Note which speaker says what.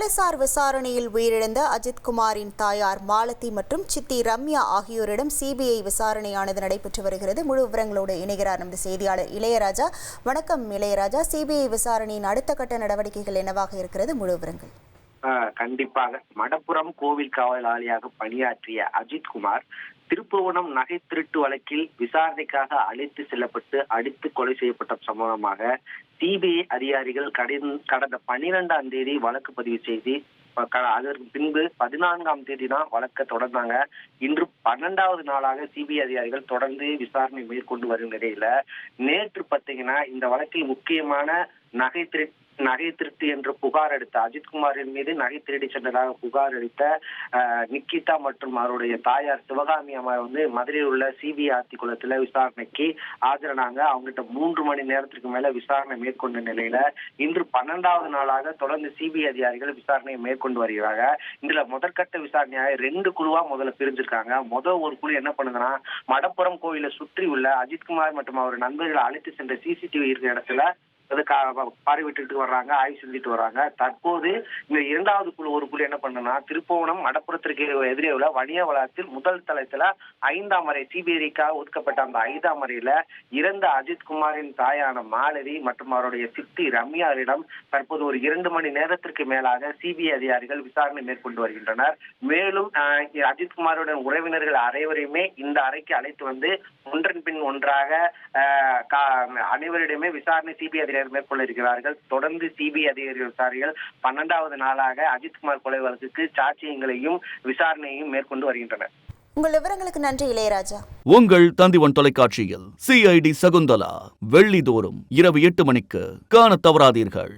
Speaker 1: போலீசார் விசாரணையில் உயிரிழந்த அஜித்குமாரின் தாயார் மாலதி மற்றும் சித்தி ரம்யா ஆகியோரிடம் சிபிஐ விசாரணையானது நடைபெற்று வருகிறது. முழு விவரங்களோடு இணைகிறார் நமது செய்தியாளர் இளையராஜா. வணக்கம் இளையராஜா. சிபிஐ விசாரணையின் அடுத்த கட்ட நடவடிக்கைகள் என்னவாக இருக்கிறது? முழு விவரங்கள்.
Speaker 2: கண்டிப்பாக. மடப்புரம் கோவில் காவலாளியாக பணியாற்றிய அஜித் குமார் திருப்புவனம் நகை திருட்டு வழக்கில் விசாரணைக்காக அழைத்து செல்லப்பட்டு அடித்து கொலை செய்யப்பட்ட சம்பவமாக சிபிஐ அதிகாரிகள் கடந்த கடந்த பன்னிரெண்டாம் தேதி வழக்கு பதிவு செய்து அதற்கு பின்பு பதினான்காம் தேதி தான் வழக்கை தொடர்ந்தாங்க. இன்று பன்னெண்டாவது நாளாக சிபிஐ அதிகாரிகள் தொடர்ந்து விசாரணை மேற்கொண்டு வரும் நிலையில நேற்று பார்த்தீங்கன்னா இந்த வழக்கில் முக்கியமான நகை திரு நகை திருட்டு என்று புகார் அளித்த அஜித்குமாரின் மீது நகை திருடி சென்றதாக புகார் அளித்த நிக்கிதா மற்றும் அவருடைய தாயார் சிவகாமி அம்மா வந்து மதுரையில் உள்ள சிபிஆர்டி குளத்துல விசாரணைக்கு ஆஜரானாங்க. அவங்ககிட்ட மூன்று மணி நேரத்திற்கு மேல விசாரணை மேற்கொண்ட நிலையில இன்று பன்னெண்டாவது நாளாக தொடர்ந்து சிபிஐ அதிகாரிகள் விசாரணையை மேற்கொண்டு வருகிறாங்க. இதுல முதற்கட்ட விசாரணையாக ரெண்டு குழுவா முதல்ல பிரிஞ்சிருக்காங்க. முதல் ஒரு குழு என்ன பண்ணுதுன்னா மடப்புறம் கோயிலை சுற்றி உள்ள அஜித்குமார் மற்றும் அவர் நண்பர்களை அழைத்து சென்ற சிசிடிவி இருக்கிற இடத்துல அது கா- வர்றாங்க ஆய்வு செஞ்சுட்டு வர்றாங்க. தற்போது இந்த இரண்டாவது குழு ஒரு குழு என்ன பண்ணுனா திருப்போணம் மடப்புறத்திற்கு எதிரே உள்ள வணிக வளாகத்தில் முதல் தளத்துல ஐந்தாம் அறை சிபிஐக்காக ஒதுக்கப்பட்ட அந்த ஐந்தாம் அறையில இறந்த அஜித் குமாரின் தாயான மாலதி மற்றும் அவருடைய சித்தி ரம்யாரிடம் தற்போது ஒரு இரண்டு மணி நேரத்திற்கு மேலாக சிபிஐ அதிகாரிகள் விசாரணை மேற்கொண்டு வருகின்றனர். மேலும் ஆஹ், உறவினர்கள் அனைவரையுமே இந்த அறைக்கு அழைத்து வந்து ஒன்றன் பின் ஒன்றாக ஆஹ், கா- அனைவரிடமே விசாரணை சிபிஐ அதிகாரிகள் மேற்கொள்ள இருக்கிறார்கள். தொடர்ந்து சிபிஐ அதிகாரிகள் விசாரிகள் பன்னெண்டாவது நாளாக அஜித்குமார் கொலை வழக்குக்கு சாட்சியங்களையும் விசாரணையையும் மேற்கொண்டு வருகின்றனர்
Speaker 1: உங்கள் விவரங்களுக்கு நன்றி இளையராஜா.
Speaker 3: உங்கள் தந்திவன் தொலைக்காட்சியில் சிஐடி சகுந்தலா வெள்ளிதோறும் இரவு எட்டு மணிக்கு காணத் தவறாதீர்கள்.